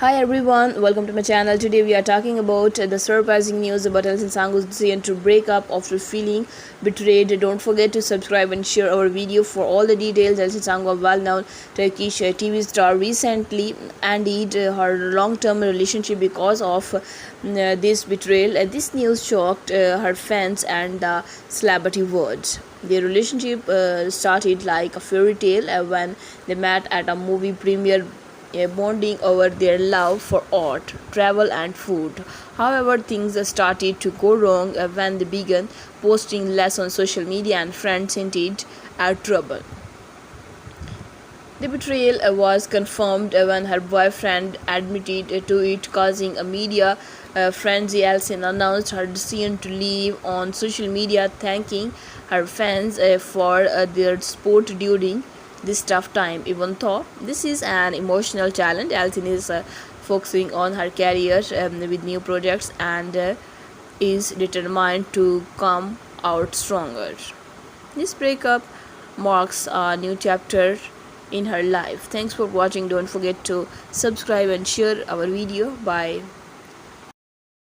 Hi everyone, welcome to my channel. Today we are talking about the surprising news about Elsin Sangu's decision to break up after feeling betrayed. Don't forget to subscribe and share our video for all the details. Elsin Sangu, a well-known Turkish TV star, recently ended her long-term relationship because of uh, this betrayal. Uh, this news shocked uh, her fans and the celebrity world. Their relationship started like a fairy tale when they met at a movie premiere bonding over their love for art, travel, and food. However, things started to go wrong when they began posting less on social media and friends hinted at trouble. The betrayal was confirmed when her boyfriend admitted to it, causing a media uh, frenzy. Elsin announced her decision to leave on social media, thanking her fans uh, for uh, their support during this tough time. Even though this is an emotional challenge, Elsin is uh, focusing on her career um, with new projects and uh, is determined to come out stronger. This breakup marks a new chapter in her life. Thanks for watching. Don't forget to subscribe and share our video. Bye.